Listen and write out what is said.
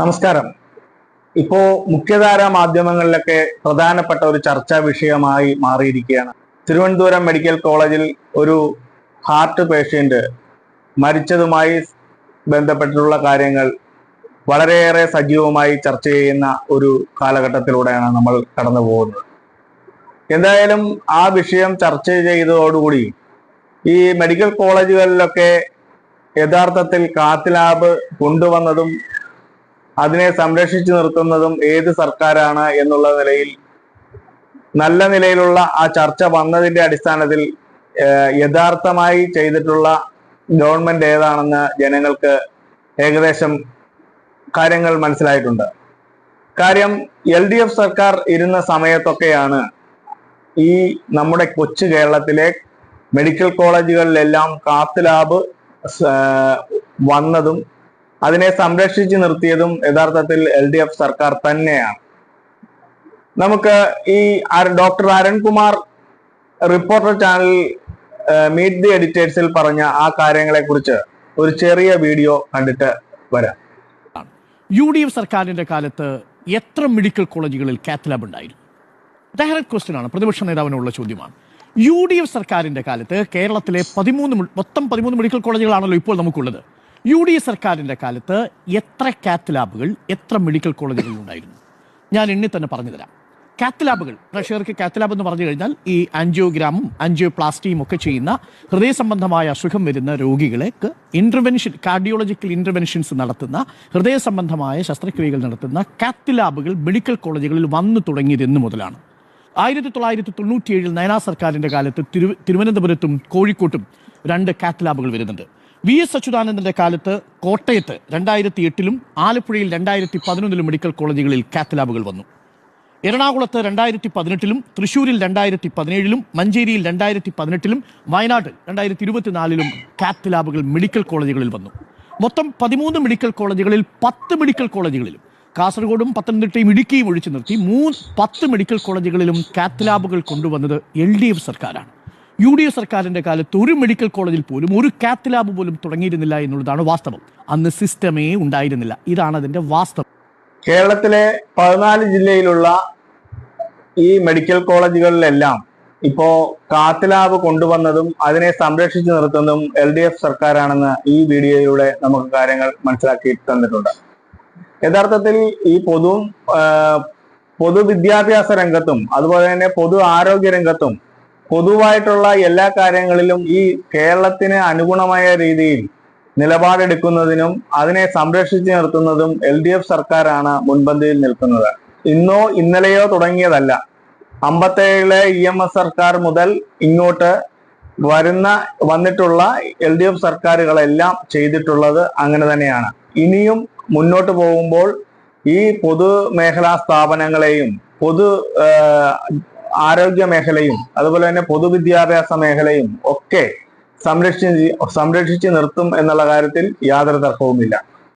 നമസ്കാരം. ഇപ്പോ മുഖ്യധാര മാധ്യമങ്ങളിലൊക്കെ പ്രധാനപ്പെട്ട ഒരു ചർച്ചാ വിഷയമായി മാറിയിരിക്കുകയാണ്. തിരുവനന്തപുരം മെഡിക്കൽ കോളേജിൽ ഒരു ഹാർട്ട് പേഷ്യന്റ് മരിച്ചതുമായി ബന്ധപ്പെട്ടിട്ടുള്ള കാര്യങ്ങൾ വളരെയേറെ സജീവമായി ചർച്ച ചെയ്യുന്ന ഒരു കാലഘട്ടത്തിലൂടെയാണ് നമ്മൾ കടന്നു പോകുന്നത്. എന്തായാലും ആ വിഷയം ചർച്ച ചെയ്തതോടുകൂടി ഈ മെഡിക്കൽ കോളേജുകളിലൊക്കെ യഥാർത്ഥത്തിൽ കാത്ത് ലാബ് കൊണ്ടുവന്നതും അതിനെ സംരക്ഷിച്ചു നിർത്തുന്നതും ഏത് സർക്കാരാണ് എന്നുള്ള നിലയിൽ നല്ല നിലയിലുള്ള ആ ചർച്ച വന്നതിന്റെ അടിസ്ഥാനത്തിൽ യഥാർത്ഥമായി ചെയ്തിട്ടുള്ള ഗവൺമെന്റ് ഏതാണെന്ന് ജനങ്ങൾക്ക് ഏകദേശം കാര്യങ്ങൾ മനസ്സിലായിട്ടുണ്ട്. കാര്യം എൽ ഡി എഫ് സർക്കാർ ഇരുന്ന സമയത്തൊക്കെയാണ് ഈ നമ്മുടെ കൊച്ചു കേരളത്തിലെ മെഡിക്കൽ കോളേജുകളിലെല്ലാം കാത്ത് ലാബ് വന്നതും അതിനെ സംരക്ഷിച്ചു നിർത്തിയതും യഥാർത്ഥത്തിൽ എൽ ഡി എഫ് സർക്കാർ തന്നെയാണ്. നമുക്ക് ഈ doctor Arunkumar reporter channel meet the എഡിറ്റേഴ്സിൽ പറഞ്ഞ ആ കാര്യങ്ങളെ കുറിച്ച് ഒരു ചെറിയ വീഡിയോ കണ്ടിട്ട് വരാം. യു ഡി എഫ് സർക്കാരിന്റെ കാലത്ത് എത്ര മെഡിക്കൽ കോളേജുകളിൽ കാത്ത് ലാബ് ഉണ്ടായിരുന്നു? ഡയറക്ട് ക്വസ്റ്റ്യൻ ആണ് പ്രതിപക്ഷ നേതാവിനുള്ള ചോദ്യമാണ്. യു ഡി എഫ് സർക്കാരിന്റെ കാലത്ത് കേരളത്തിലെ പതിമൂന്ന് മൊത്തം പതിമൂന്ന് മെഡിക്കൽ കോളേജുകളാണല്ലോ ഇപ്പോൾ നമുക്കുള്ളത്. യു ഡി എ സർക്കാരിന്റെ കാലത്ത് എത്ര കാത്ത് ലാബുകൾ എത്ര മെഡിക്കൽ കോളേജുകൾ ഉണ്ടായിരുന്നു? ഞാൻ എണ്ണി തന്നെ പറഞ്ഞു തരാം. കാത്ത് ലാബുകൾ പ്രേക്ഷകർക്ക് കാത്ത് ലാബ് എന്ന് പറഞ്ഞു കഴിഞ്ഞാൽ ഈ ആൻജിയോഗ്രാമും ആൻജിയോപ്ലാസ്റ്റിയും ഒക്കെ ചെയ്യുന്ന ഹൃദയ സംബന്ധമായ അസുഖം വരുന്ന രോഗികൾക്ക് ഇന്റർവെൻഷൻ കാർഡിയോളജിക്കൽ ഇന്റർവെൻഷൻസ് നടത്തുന്ന ഹൃദയ സംബന്ധമായ ശസ്ത്രക്രിയകൾ നടത്തുന്ന കാത്ത് ലാബുകൾ മെഡിക്കൽ കോളേജുകളിൽ വന്നു തുടങ്ങിയത് എന്ന് മുതലാണ്. ആയിരത്തി തൊള്ളായിരത്തി തൊണ്ണൂറ്റിയേഴിൽ നയനാ സർക്കാരിന്റെ കാലത്ത് തിരു തിരുവനന്തപുരത്തും കോഴിക്കോട്ടും രണ്ട് കാത്ത് ലാബുകൾ വരുന്നുണ്ട്. വി എസ് അച്യുതാനന്ദന്റെ കാലത്ത് കോട്ടയത്ത് രണ്ടായിരത്തി എട്ടിലും ആലപ്പുഴയിൽ രണ്ടായിരത്തി പതിനൊന്നിലും മെഡിക്കൽ കോളേജുകളിൽ കാത്ത് ലാബുകൾ വന്നു. എറണാകുളത്ത് രണ്ടായിരത്തി പതിനെട്ടിലും തൃശൂരിൽ രണ്ടായിരത്തി പതിനേഴിലും മഞ്ചേരിയിൽ രണ്ടായിരത്തി പതിനെട്ടിലും വയനാട്ടിൽ രണ്ടായിരത്തി ഇരുപത്തിനാലിലും കാത്ത് ലാബുകൾ മെഡിക്കൽ കോളേജുകളിൽ വന്നു. മൊത്തം പതിമൂന്ന് മെഡിക്കൽ കോളേജുകളിൽ പത്ത് മെഡിക്കൽ കോളേജുകളിലും കാസർഗോഡും പത്തനംതിട്ടയും ഇടുക്കിയും ഒഴിച്ചു നിർത്തി മൂന്ന് പത്ത് മെഡിക്കൽ കോളേജുകളിലും കാത്ത് ലാബുകൾ കൊണ്ടുവന്നത് എൽ ഡി എഫ് സർക്കാരാണ്. യു ഡി എഫ് സർക്കാരിന്റെ കാലത്ത് ഒരു മെഡിക്കൽ കോളേജിൽ പോലും ഒരു കാത്ത് ലാബ് പോലും തുടങ്ങിയിരുന്നില്ല എന്നുള്ളതാണ് വാസ്തവം. അന്ന് സിസ്റ്റമേ ഉണ്ടായിരുന്നില്ല. ഇതാണ് അതിന്റെ വാസ്തവം. കേരളത്തിലെ പതിനാല് ജില്ലയിലുള്ള ഈ മെഡിക്കൽ കോളേജുകളിലെല്ലാം ഇപ്പോ കാത്ത് ലാബ് കൊണ്ടുവന്നതും അതിനെ സംരക്ഷിച്ചു നിർത്തുന്നതും എൽ ഡി എഫ് സർക്കാരാണെന്ന് ഈ വീഡിയോയിലൂടെ നമുക്ക് കാര്യങ്ങൾ മനസ്സിലാക്കി തന്നിട്ടുണ്ട്. യഥാർത്ഥത്തിൽ ഈ പൊതു പൊതുവിദ്യാഭ്യാസ രംഗത്തും അതുപോലെ തന്നെ പൊതു ആരോഗ്യ രംഗത്തും പൊതുവായിട്ടുള്ള എല്ലാ കാര്യങ്ങളിലും ഈ കേരളത്തിന് അനുഗുണമായ രീതിയിൽ നിലപാടെടുക്കുന്നതിനും അതിനെ സംരക്ഷിച്ചു നിർത്തുന്നതും എൽ ഡി എഫ് സർക്കാരാണ് മുൻപന്തിയിൽ നിൽക്കുന്നത്. ഇന്നോ ഇന്നലെയോ തുടങ്ങിയതല്ല. അമ്പത്തേഴിലെ ഇ എം എസ് സർക്കാർ മുതൽ ഇങ്ങോട്ട് വരുന്ന വന്നിട്ടുള്ള എൽ ഡി എഫ് സർക്കാരുകളെല്ലാം ചെയ്തിട്ടുള്ളത് അങ്ങനെ തന്നെയാണ്. ഇനിയും മുന്നോട്ട് പോകുമ്പോൾ ഈ പൊതുമേഖലാ സ്ഥാപനങ്ങളെയും പൊതു ആരോഗ്യ മേഖലയും അതുപോലെ തന്നെ പൊതുവിദ്യാഭ്യാസ മേഖലയും ഒക്കെ സംരക്ഷിച്ച് സംരക്ഷിച്ച് നിർത്തും എന്നുള്ള കാര്യത്തിൽ യാതൊരു തർക്കവുമില്ല.